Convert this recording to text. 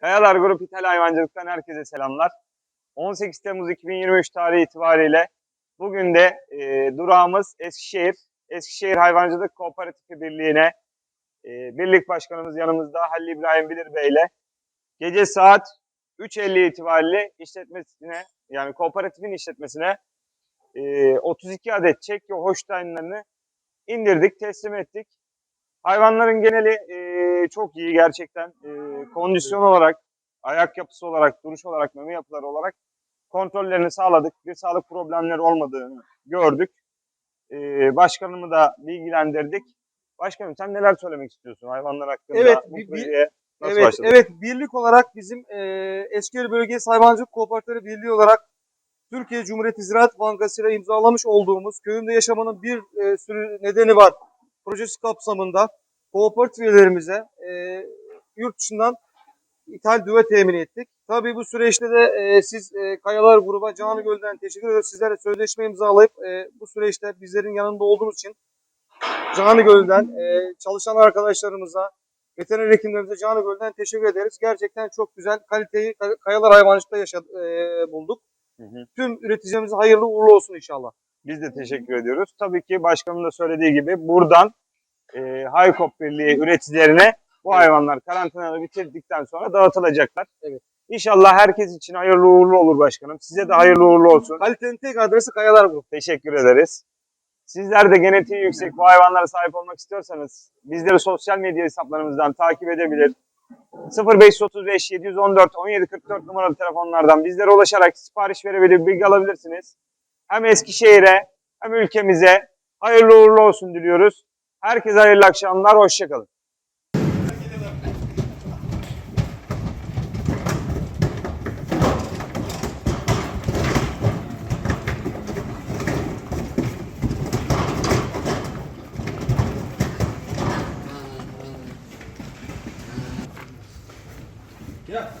Kayalar Grup İthal Hayvancılık'tan herkese selamlar. 18 Temmuz 2023 tarihi itibariyle bugün de e, durağımız Eskişehir. Eskişehir Hayvancılık Kooperatifi Birliği'ne e, birlik başkanımız yanımızda Halil İbrahim Bilir Bey ile gece saat 3.50 itibariyle işletmesine yani kooperatifin işletmesine e, 32 adet çek ve Holstein'lerini indirdik, teslim ettik. Hayvanların geneli e, çok iyi gerçekten. E, kondisyon olarak, ayak yapısı olarak, duruş olarak, meme yapıları olarak kontrollerini sağladık. Bir sağlık problemleri olmadığını gördük. E, başkanımı da bilgilendirdik. Başkanım sen neler söylemek istiyorsun hayvanlar hakkında? Evet, bir- bir- nasıl evet, evet birlik olarak bizim e, Eskişehir Bölgesi Hayvancılık Kooperatifleri Birliği olarak Türkiye Cumhuriyeti Ziraat Bankası ile imzalamış olduğumuz köyümde yaşamanın bir e, sürü nedeni var projesi kapsamında kooperatif üyelerimize e, yurt dışından ithal düve temin ettik. Tabii bu süreçte de e, siz e, Kayalar Gruba Canı Göl'den teşekkür ediyoruz. Sizlerle sözleşme imzalayıp e, bu süreçte bizlerin yanında olduğunuz için Canı Göl'den e, çalışan arkadaşlarımıza, veteriner hekimlerimize Canı Göl'den teşekkür ederiz. Gerçekten çok güzel kaliteyi Kay- Kayalar Hayvancılık'ta yaşadık, e, bulduk. Hı hı. Tüm üreticilerimize hayırlı uğurlu olsun inşallah. Biz de teşekkür ediyoruz. Tabii ki başkanın da söylediği gibi buradan e, Haykop Birliği üreticilerine bu Evet. hayvanlar karantinaları bitirdikten sonra dağıtılacaklar. Evet. İnşallah herkes için hayırlı uğurlu olur başkanım. Size de hayırlı uğurlu olsun. Kalitenin tek adresi Kayalar Grup. Teşekkür ederiz. Sizler de genetiği yüksek bu hayvanlara sahip olmak istiyorsanız bizleri sosyal medya hesaplarımızdan takip edebilir. 0535 714 1744 numaralı telefonlardan bizlere ulaşarak sipariş verebilir, bilgi alabilirsiniz. Hem Eskişehir'e hem ülkemize hayırlı uğurlu olsun diliyoruz. Herkese hayırlı akşamlar, hoşçakalın. Ya